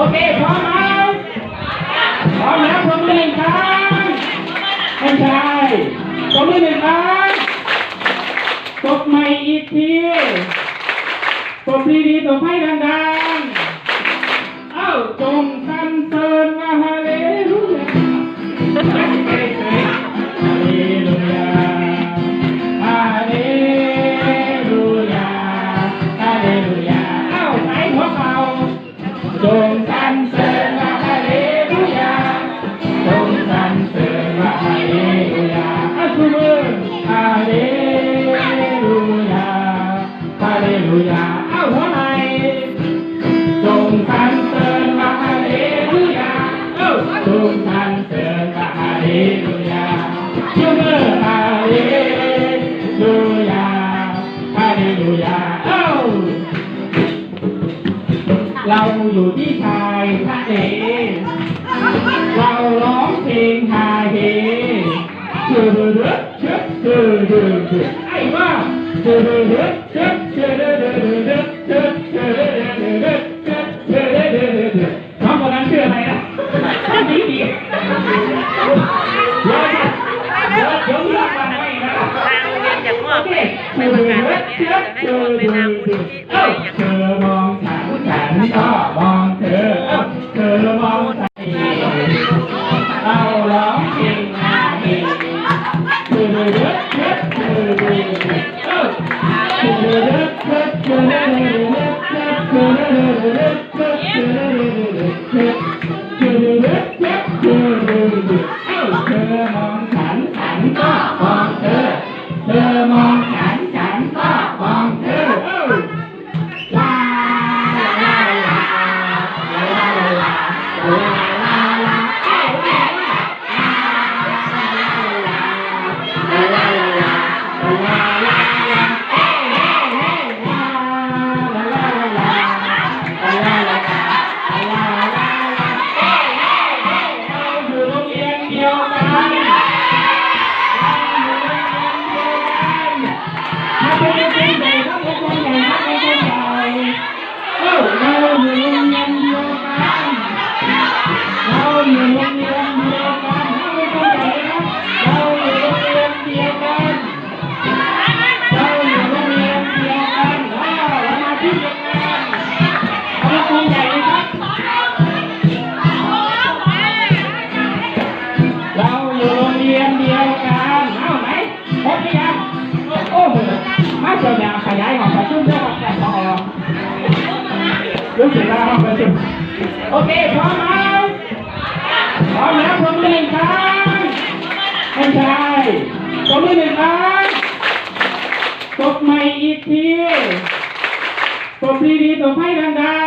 โอเคพร้อมไหมพร้อมแล้วผมเล่นครับไม่ใช่ผมเล่นครับตกใหม่อีกทีตบดีๆตบให้ดัง เราอยู่ที่ชายทะเลเราร้องเพลงฮาเฮเดือดเดือดเดือดเดือดไอ้ว่าเดือดเดือดเดือดเดือด ไม่เป็นไรเชื้อเจอดูสิเธอมองฉันฉันก็มองเธอเธอมองใจเอาร้องเพลงมาดีเธอเลือกเธอเธอดีเธอเลือกเธอเธอเลือกเธอเลือกเธอเลือกเธอ รู้สึกแล้วครับประชุมโอเคพร้อมไหมพร้อมแล้วผมอหนึ่งครั้ไม่ใช่ผมอหนึ่งครั้ตกใหม่อีกทีตบดีๆตบให้ดังๆ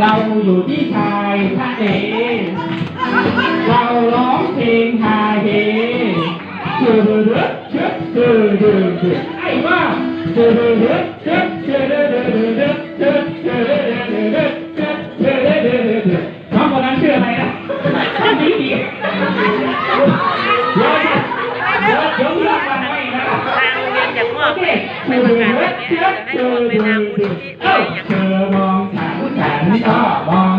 เราอยู่ที่ไทยทะเองเราร้องเพลงฮาเฮเจอดือดเจอดือดือดือไอ้ว้าเจอดือดือดือดือดือดือดือดือดือดือดือดือดือดือดเดือดือน้องคนนั้นชื่ออะไรนะดีดีเดี๋ยวเดี๋ยวเดี๋ยวเลือกมาให้นไม่เป็นไรเดี๋ยวเดี๋ยวเดี๋ยวเธอมอง Nila.